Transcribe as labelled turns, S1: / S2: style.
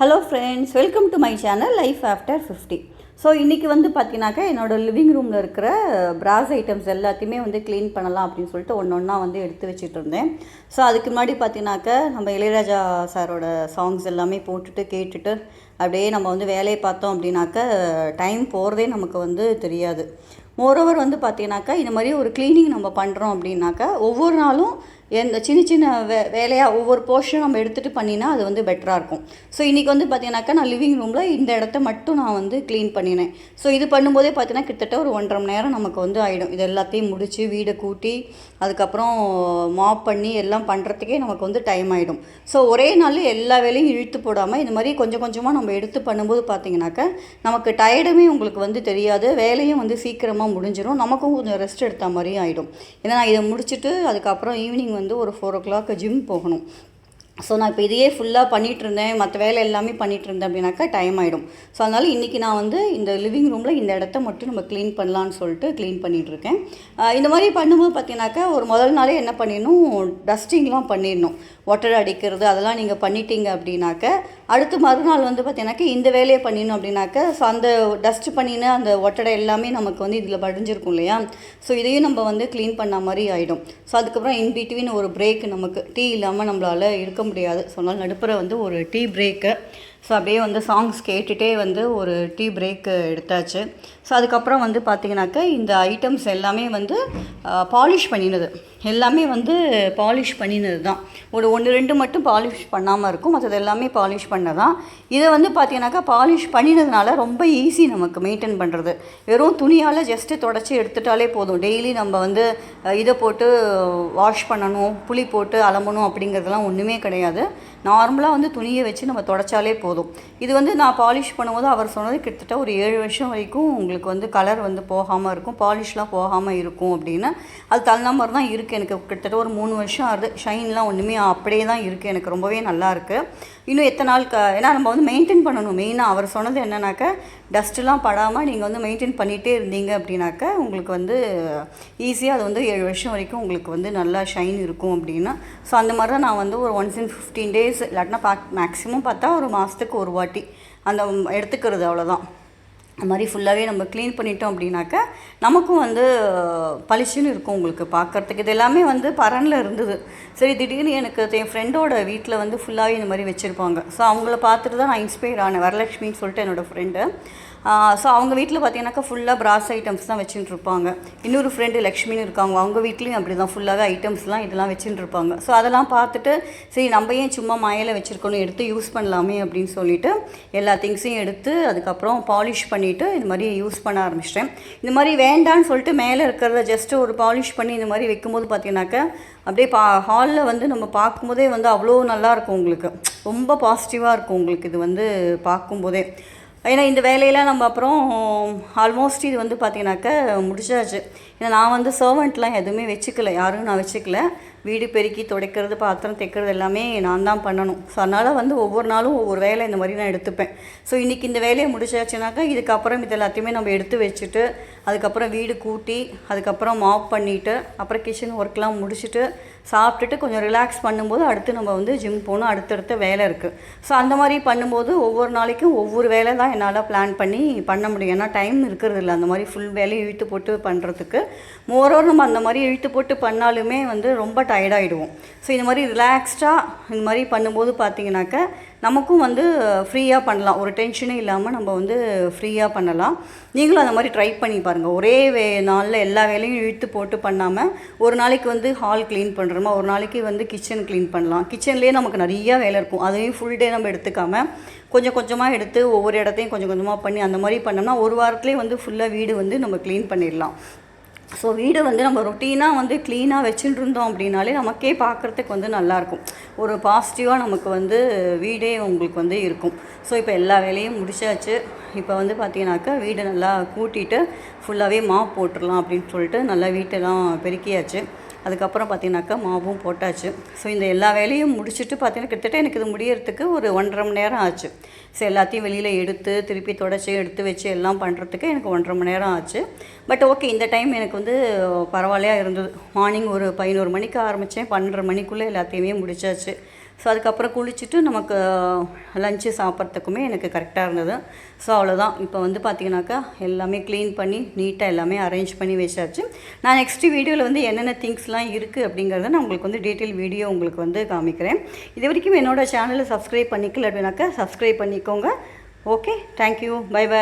S1: Hello friends welcome to my channel life after fifty so இன்றைக்கி வந்து பார்த்தீங்கன்னாக்கா என்னோடய லிவிங் ரூமில் இருக்கிற பிராஸ் ஐட்டம்ஸ் எல்லாத்தையுமே வந்து க்ளீன் பண்ணலாம் அப்படின்னு சொல்லிட்டு ஒன்று ஒன்றா வந்து எடுத்து வச்சுட்டு இருந்தேன். ஸோ அதுக்கு முன்னாடி பார்த்தீங்கன்னாக்கா நம்ம இளையராஜா சாரோட சாங்ஸ் எல்லாமே போட்டுட்டு கேட்டுட்டு அப்படியே நம்ம வந்து வேலையை பார்த்தோம் அப்படின்னாக்கா டைம் போகிறதே நமக்கு வந்து தெரியாது. மோரோவர் வந்து பார்த்தீங்கன்னாக்கா இந்த மாதிரி ஒரு க்ளீனிங் நம்ம பண்ணுறோம் அப்படின்னாக்கா ஒவ்வொரு நாளும் எந்த சின்ன சின்ன வே வேலையாக ஒவ்வொரு போர்ஷன் நம்ம எடுத்துகிட்டு பண்ணினா அது வந்து பெட்டராக இருக்கும். ஸோ இன்றைக்கி வந்து பார்த்தீங்கன்னாக்கா நான் லிவிங் ரூமில் இந்த இடத்த மட்டும் நான் வந்து க்ளீன் பண்ணினேன். ஸோ இது பண்ணும்போதே பார்த்தீங்கன்னா கிட்டத்தட்ட ஒரு ஒன்றரை மணி நேரம் நமக்கு வந்து ஆகிடும் இது எல்லாத்தையும் முடித்து வீடை கூட்டி அதுக்கப்புறம் மாப் பண்ணி எல்லாம் பண்ணுறதுக்கே நமக்கு வந்து டைம் ஆகிடும் ஸோ ஒரே நாள் எல்லா வேலையும் இழுத்து போடாமல் இந்த மாதிரி கொஞ்சம் கொஞ்சமாக நம்ம எடுத்து பண்ணும்போது பார்த்தீங்கன்னாக்கா நமக்கு டயர்டுமே உங்களுக்கு வந்து தெரியாது. வேலையும் வந்து சீக்கிரமாக முடிஞ்சிடும் நமக்கும் கொஞ்சம் ரெஸ்ட் எடுத்த மாதிரியும் ஆகிடும் ஏன்னா நான் இதை முடிச்சுட்டு அதுக்கப்புறம் ஈவினிங் வந்து ஒரு ஃபோர் ஓ கிளாக் ஜிம் போகணும். ஸோ நான் இப்போ இதையே ஃபுல்லாக பண்ணிகிட்டு இருந்தேன் மற்ற வேலை எல்லாமே பண்ணிகிட்டு இருந்தேன் அப்படின்னாக்கா டைம் ஆகிடும் ஸோ அதனால் இன்றைக்கி நான் வந்து இந்த லிவிங் ரூமில் இந்த இடத்த மட்டும் நம்ம க்ளீன் பண்ணலான்னு சொல்லிட்டு க்ளீன் பண்ணிகிட்ருக்கேன் இந்த மாதிரி பண்ணும்போது பார்த்தீங்கன்னாக்கா ஒரு முதல் நாளே என்ன பண்ணிடணும்? டஸ்டிங்லாம் பண்ணிடணும். ஒட்டடை அடிக்கிறது அதெல்லாம் நீங்கள் பண்ணிட்டீங்க அப்படின்னாக்க அடுத்து மறுநாள் வந்து பார்த்தீங்கன்னாக்கா இந்த வேலையை பண்ணிடணும் அப்படின்னாக்க ஸோ அந்த டஸ்ட் பண்ணின அந்த ஒட்டடை எல்லாமே நமக்கு வந்து இதில் படிஞ்சிருக்கும் இல்லையா? ஸோ இதையும் நம்ம வந்து க்ளீன் பண்ண மாதிரி ஆகிடும் ஸோ அதுக்கப்புறம் இன்பிட்வீன் ஒரு பிரேக் நமக்கு டீ இல்லாமல் நம்மளால் இருக்க முடியாது. ஸோ அதனால் நடுப்புற வந்து ஒரு டீ பிரேக்கு ஸோ அப்படியே வந்து சாங்ஸ் கேட்டுகிட்டே வந்து ஒரு டீ பிரேக்கு எடுத்தாச்சு. ஸோ அதுக்கப்புறம் வந்து பார்த்திங்கனாக்கா இந்த ஐட்டம்ஸ் எல்லாமே வந்து பாலிஷ் பண்ணினது. எல்லாமே வந்து பாலிஷ் பண்ணினது தான் ஒரு ஒன்று ரெண்டு மட்டும் பாலிஷ் பண்ணாமல் இருக்கும். மற்றது எல்லாமே பாலிஷ் பண்ணதான். இதை வந்து பார்த்தீங்கன்னாக்கா பாலிஷ் பண்ணினதுனால ரொம்ப ஈஸி நமக்கு மெயின்டைன் பண்ணுறது வெறும் துணியால் ஜஸ்ட்டு தொடச்சி எடுத்துட்டாலே போதும். டெய்லி நம்ம வந்து இதை போட்டு வாஷ் பண்ணணும் புளி போட்டு அலம்பணும் அப்படிங்கிறதுலாம் ஒன்றுமே கிடையாது. நார்மலாக வந்து துணியை வச்சு நம்ம தொடச்சாலே போதும். இது வந்து நான் பாலிஷ் பண்ணும்போது அவர் சொன்னது கிட்டத்தட்ட ஒரு ஏழு வருஷம் வரைக்கும் உங்களுக்கு வந்து கலர் வந்து போகாமல் இருக்கும். பாலிஷ்லாம் போகாமல் இருக்கும் அப்படின்னு. அது தகுந்த மாதிரி தான் இருக்குது எனக்கு கிட்டத்தட்ட ஒரு மூணு வருஷம் ஆகுது. ஷைன்லாம் ஒன்றுமே அப்படியே தான் இருக்குது எனக்கு ரொம்பவே நல்லாயிருக்கு இன்னும் எத்தனை நாள் க ஏன்னா நம்ம வந்து மெயின்டைன் பண்ணணும். மெயினாக அவர் சொன்னது என்னன்னாக்கா டஸ்ட்டுலாம் படாமல் நீங்கள் வந்து மெயின்டைன் பண்ணிகிட்டே இருந்தீங்க அப்படின்னாக்கா உங்களுக்கு வந்து ஈஸியாக அது வந்து ஏழு வருஷம் வரைக்கும் உங்களுக்கு வந்து நல்லா ஷைன் இருக்கும் அப்படின்னா. ஸோ அந்த மாதிரி தான் நான் வந்து ஒரு ஒன்ஸ் இன் ஃபிஃப்டீன் டேஸ் இல்லாட்டினா பா மேக்ஸிமம் பார்த்தா ஒரு மாதத்துக்கு ஒரு வாட்டி. அந்த எடுத்துக்கிறது அவ்வளோதான் அது மாதிரி ஃபுல்லாகவே நம்ம க்ளீன் பண்ணிட்டோம் அப்படின்னாக்கா நமக்கும் வந்து பளிச்சுன்னு இருக்கும் உங்களுக்கு பார்க்குறதுக்கு இது எல்லாமே வந்து பரனில் இருந்தது. சரி திடீர்னு எனக்கு என் ஃப்ரெண்டோட வீட்டில் வந்து ஃபுல்லாகவே இந்த மாதிரி வச்சுருப்பாங்க. ஸோ அவங்கள பார்த்துட்டு தான் நான் இன்ஸ்பயர் ஆனேன். வரலட்சுமின்னு சொல்லிட்டு என்னோடய ஃப்ரெண்டு ஸோ அவங்க வீட்டில் பார்த்தீங்கன்னாக்கா ஃபுல்லாக பிராஸ் ஐட்டம்ஸ் தான் வச்சுட்டு இருப்பாங்க இன்னொரு ஃப்ரெண்டு லக்ஷ்மின்னு இருக்காங்க. அவங்க வீட்லேயும் அப்படி தான் ஃபுல்லாகவே ஐட்டம்ஸ்லாம் இதெல்லாம் வச்சுட்டு இருப்பாங்க ஸோ அதெல்லாம் பார்த்துட்டு சரி நம்ம ஏன் சும்மா மாயில் வச்சுருக்கணும் எடுத்து யூஸ் பண்ணலாமே அப்படின்னு சொல்லிட்டு எல்லா திங்ஸையும் எடுத்து அதுக்கப்புறம் பாலிஷ் பண்ணிவிட்டு இந்த மாதிரி யூஸ் பண்ண ஆரம்பிச்சிட்டேன். இந்த மாதிரி வேண்டான்னு சொல்லிட்டு மேலே இருக்கிறத ஜஸ்ட்டு ஒரு பாலிஷ் பண்ணி இந்த மாதிரி வைக்கும்போது பார்த்தீங்கன்னாக்கா அப்படியே பா ஹாலில் வந்து நம்ம பார்க்கும்போதே வந்து அவ்வளோ நல்லாயிருக்கும் உங்களுக்கு. ரொம்ப பாசிட்டிவாக இருக்கும் உங்களுக்கு இது வந்து பார்க்கும்போதே. ஏன்னா இந்த வேலையெல்லாம் நம்ம அப்புறம் ஆல்மோஸ்ட் இது வந்து பார்த்திங்கனாக்கா முடிச்சாச்சு. ஏன்னா நான் வந்து சர்வெண்ட்லாம் எதுவுமே வச்சுக்கல. யாரும் நான் வச்சுக்கல. வீடு பெருக்கி துடைக்கிறது பாத்திரம் தைக்கிறது எல்லாமே நான் தான் பண்ணணும். ஸோ அதனால் வந்து ஒவ்வொரு நாளும் ஒவ்வொரு வேலை இந்த மாதிரி நான் எடுத்துப்பேன். ஸோ இன்றைக்கி இந்த வேலையை முடிச்சாச்சுனாக்கா இதுக்கப்புறம் இது எல்லாத்தையுமே நம்ம எடுத்து வச்சுட்டு அதுக்கப்புறம் வீடு கூட்டி அதுக்கப்புறம் மாப் பண்ணிவிட்டு அப்புறம் கிச்சன் ஒர்க்லாம் முடிச்சுட்டு சாப்பிட்டுட்டு கொஞ்சம் ரிலாக்ஸ் பண்ணும்போது அடுத்து நம்ம வந்து ஜிம் போகணும். அடுத்தடுத்த வேலை இருக்குது ஸோ அந்த மாதிரி பண்ணும்போது ஒவ்வொரு நாளைக்கும் ஒவ்வொரு வேலை தான் என்னால் பிளான் பண்ணி பண்ண முடியும். ஏன்னா டைம் இருக்கிறது இல்லை. அந்த மாதிரி ஃபுல் வேலையை இழுத்து போட்டு பண்ணுறதுக்கு மோரோவர் நம்ம அந்த மாதிரி இழுத்து போட்டு பண்ணாலுமே வந்து ரொம்ப டயர்டாகிடுவோம் ஸோ இந்த மாதிரி ரிலாக்ஸ்டாக இந்த மாதிரி பண்ணும்போது பார்த்தீங்கன்னாக்க நமக்கும் வந்து ஃப்ரீயாக பண்ணலாம். ஒரு டென்ஷனே இல்லாமல் நம்ம வந்து ஃப்ரீயாக பண்ணலாம். நீங்களும் அந்த மாதிரி ட்ரை பண்ணி பாருங்கள் ஒரே வே நாளில் எல்லா வேலையும் இழுத்து போட்டு பண்ணாமல் ஒரு நாளைக்கு வந்து ஹால் க்ளீன் பண்ணுறோமா ஒரு நாளைக்கு வந்து கிச்சன் க்ளீன் பண்ணலாம். கிச்சன்லேயே நமக்கு நிறையா வேலை இருக்கும். அதையும் ஃபுல் டே நம்ம எடுத்துக்காமல் கொஞ்சம் கொஞ்சமாக எடுத்து ஒவ்வொரு இடத்தையும் கொஞ்சம் கொஞ்சமாக பண்ணி அந்த மாதிரி பண்ணோம்னா ஒரு வாரத்துலேயே வந்து ஃபுல்லாக வீடு வந்து நம்ம க்ளீன் பண்ணிடலாம். ஸோ வீடு வந்து நம்ம ரொட்டீனாக வந்து க்ளீனாக வச்சுட்டு இருந்தோம் அப்படின்னாலே நமக்கே பார்க்குறதுக்கு வந்து நல்லாயிருக்கும். ஒரு பாசிட்டிவாக நமக்கு வந்து வீடே உங்களுக்கு வந்து இருக்கும். ஸோ இப்போ எல்லா வேலையும் முடிச்சாச்சு. இப்போ வந்து பார்த்தீங்கன்னாக்கா வீடு நல்லா கூட்டிட்டு ஃபுல்லாகவே மாப் போட்டுடலாம் அப்படின்னு சொல்லிட்டு நல்லா வீட்டெல்லாம் பெருக்கியாச்சு. அதுக்கப்புறம் பார்த்தீங்கன்னாக்கா மாவும் போட்டாச்சு. ஸோ இந்த எல்லா வேலையும் முடிச்சுட்டு பார்த்திங்கன்னா கிட்டத்தட்ட எனக்கு இது முடியறதுக்கு ஒரு ஒன்றரை மணி நேரம் ஆச்சு. ஸோ எல்லாத்தையும் வெளியில் எடுத்து திருப்பி தொடச்சி எடுத்து வச்சு எல்லாம் பண்ணுறதுக்கு எனக்கு ஒன்றரை மணி நேரம் ஆச்சு. பட் ஓகே இந்த டைம் எனக்கு வந்து பரவாயில்லையா இருந்தது. மார்னிங் ஒரு பதினோரு மணிக்கு ஆரம்பித்தேன் பன்னெண்டரை மணிக்குள்ளே எல்லாத்தையுமே முடிச்சாச்சு. ஸோ அதுக்கப்புறம் குளிச்சுட்டு நமக்கு லஞ்சு சாப்பிட்றதுக்குமே எனக்கு கரெக்டாக இருந்தது. ஸோ அவ்வளோதான் இப்போ வந்து பார்த்தீங்கன்னாக்கா எல்லாமே க்ளீன் பண்ணி நீட்டாக எல்லாமே அரேஞ்ச் பண்ணி வச்சாச்சு. நான் நெக்ஸ்ட் வீடியோவில் வந்து என்னென்ன திங்ஸ்லாம் இருக்குது அப்படிங்கிறத நான் உங்களுக்கு வந்து டீட்டெயில் வீடியோ உங்களுக்கு வந்து காமிக்கிறேன். இது வரைக்கும் என்னோட சேனலை சப்ஸ்கிரைப் பண்ணிக்கல அப்படின்னாக்கா சப்ஸ்கிரைப் பண்ணிக்கோங்க. Okay thank you bye by